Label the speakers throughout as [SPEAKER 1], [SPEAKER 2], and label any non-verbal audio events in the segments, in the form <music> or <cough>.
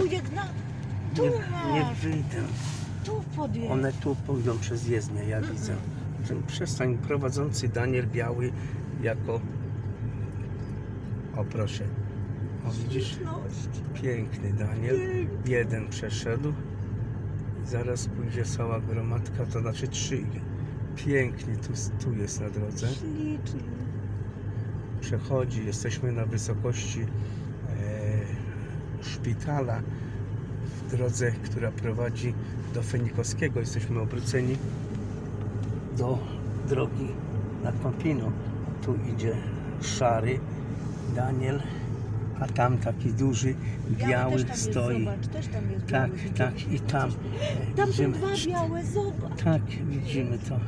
[SPEAKER 1] pójdzie na... Tu
[SPEAKER 2] Nie,
[SPEAKER 1] masz,
[SPEAKER 2] nie wyjdę.
[SPEAKER 1] tu podjedź.
[SPEAKER 2] One tu pójdą przez jezdnię, ja widzę. Ten przestań prowadzący Daniel Biały jako... O proszę. O widzisz?
[SPEAKER 1] Śliczność.
[SPEAKER 2] Piękny Daniel.
[SPEAKER 1] Piękny.
[SPEAKER 2] Jeden przeszedł. Zaraz pójdzie cała gromadka, to znaczy trzy. Pięknie tu, tu jest na drodze.
[SPEAKER 1] Śliczny.
[SPEAKER 2] Przechodzi, jesteśmy na wysokości szpitala w drodze, która prowadzi do Fenikowskiego. Jesteśmy obróceni do drogi nad Pampiną. Tu idzie szary Daniel, a tam taki duży, biały
[SPEAKER 1] też tam jest,
[SPEAKER 2] stoi.
[SPEAKER 1] Zobacz, też tam jest
[SPEAKER 2] Tak,
[SPEAKER 1] biały,
[SPEAKER 2] tak i tam. e,
[SPEAKER 1] Tam są dwa białe, zobacz.
[SPEAKER 2] tak, widzimy to.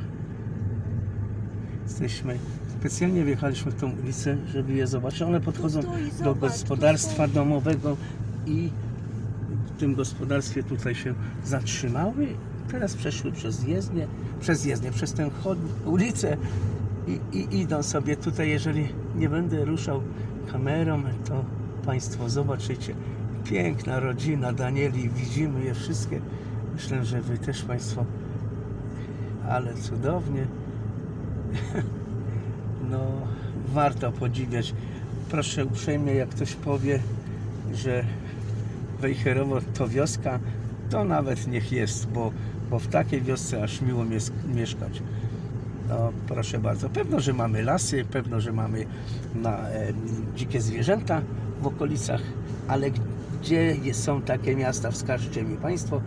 [SPEAKER 2] Jesteśmy, specjalnie wjechaliśmy w tą ulicę, żeby je zobaczyć. One podchodzą
[SPEAKER 1] stoi,
[SPEAKER 2] do
[SPEAKER 1] zobacz,
[SPEAKER 2] gospodarstwa domowego i w tym gospodarstwie tutaj się zatrzymały. Teraz przeszły przez jezdnię, przez jezdnię, przez tę ulicę i, i idą sobie tutaj. Jeżeli nie będę ruszał kamerą, to Państwo zobaczycie. Piękna rodzina Danieli, widzimy je wszystkie. Myślę, że Wy też Państwo ale cudownie. <laughs> No, warto podziwiać. Proszę uprzejmie, jak ktoś powie, że Wejherowo to wioska, to nawet niech jest, bo, bo w takiej wiosce aż miło mies- mieszkać. No, proszę bardzo. Pewno, że mamy lasy, pewno, że mamy na, e, dzikie zwierzęta w okolicach, ale gdzie są takie miasta, wskażcie mi Państwo,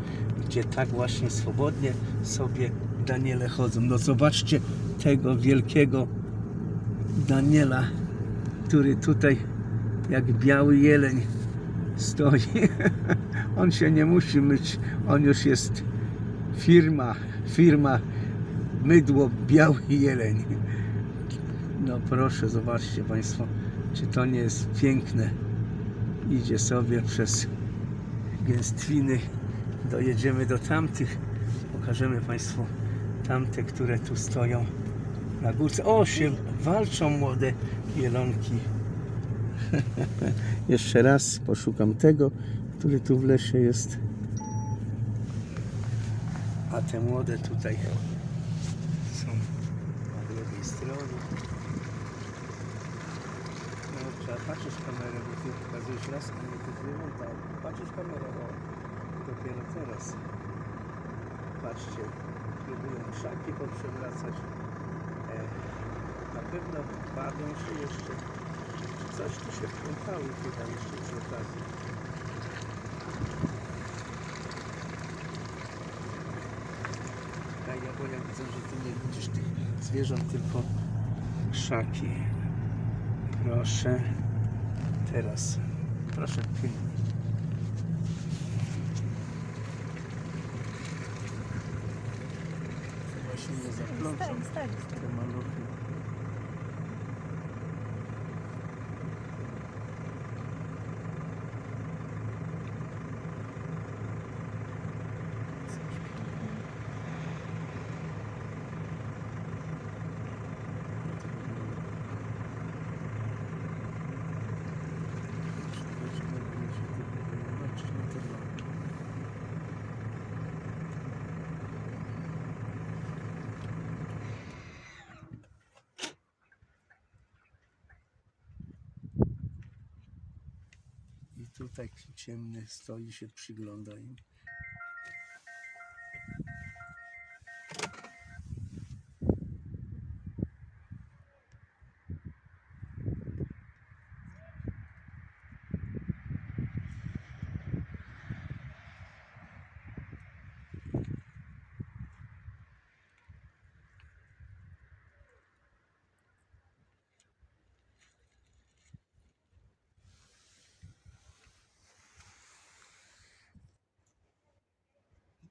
[SPEAKER 2] gdzie tak właśnie swobodnie sobie Daniele chodzą. No zobaczcie tego wielkiego Daniela, który tutaj jak biały jeleń stoi. <laughs> On się nie musi myć, on już jest firma, firma mydło biały jeleń. No proszę, zobaczcie Państwo, czy to nie jest piękne. Idzie sobie przez gęstwiny, dojedziemy do tamtych, pokażemy Państwu tamte, które tu stoją na górce. O, się walczą młode jelonki. <laughs> Jeszcze raz poszukam tego, który tu w lesie jest. A te młode tutaj są po drugiej stronie. No, trzeba patrzeć kamerę, bo ty pokazujesz las, a nie te zwierzęta. Patrzysz kamerę, o, dopiero teraz. Patrzcie, próbują krzaki poprzewracać. E, na pewno bawią się jeszcze. Coś tu się wplątało chyba jeszcze przy okazji. Tak, ja bo ja widzę, że ty nie widzisz tych zwierząt, tylko krzaki. Proszę. Teraz. Proszę pilnuj. Właśnie nie zaplączą te maluchy. I tutaj ciemny stoi się, przygląda im.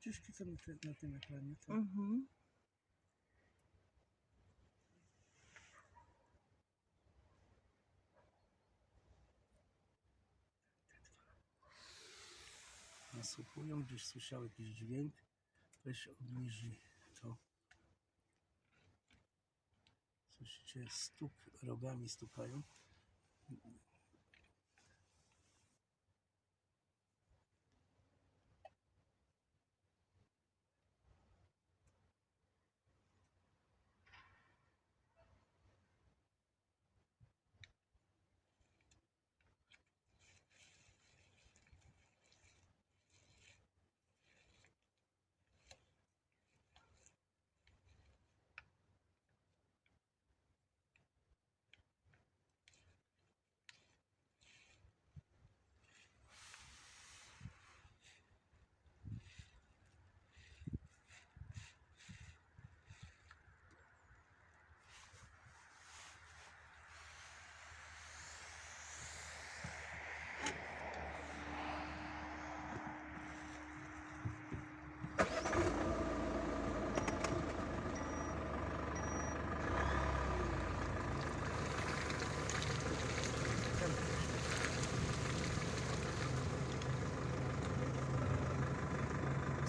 [SPEAKER 2] Widzisz, co na, na tym ekranie? To?
[SPEAKER 1] Mhm.
[SPEAKER 2] Nasłuchują, gdzieś słyszał jakiś dźwięk. Weź obniży to. Słyszycie, stuk, rogami stukają.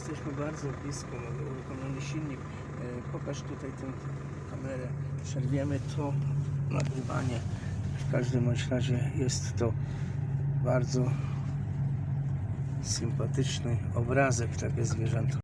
[SPEAKER 2] Jesteśmy bardzo blisko, mamy uruchomiony silnik. E, Pokaż tutaj tę kamerę. Przerwiemy to nagrywanie. W każdym razie jest to bardzo sympatyczny obrazek, takie zwierzęta.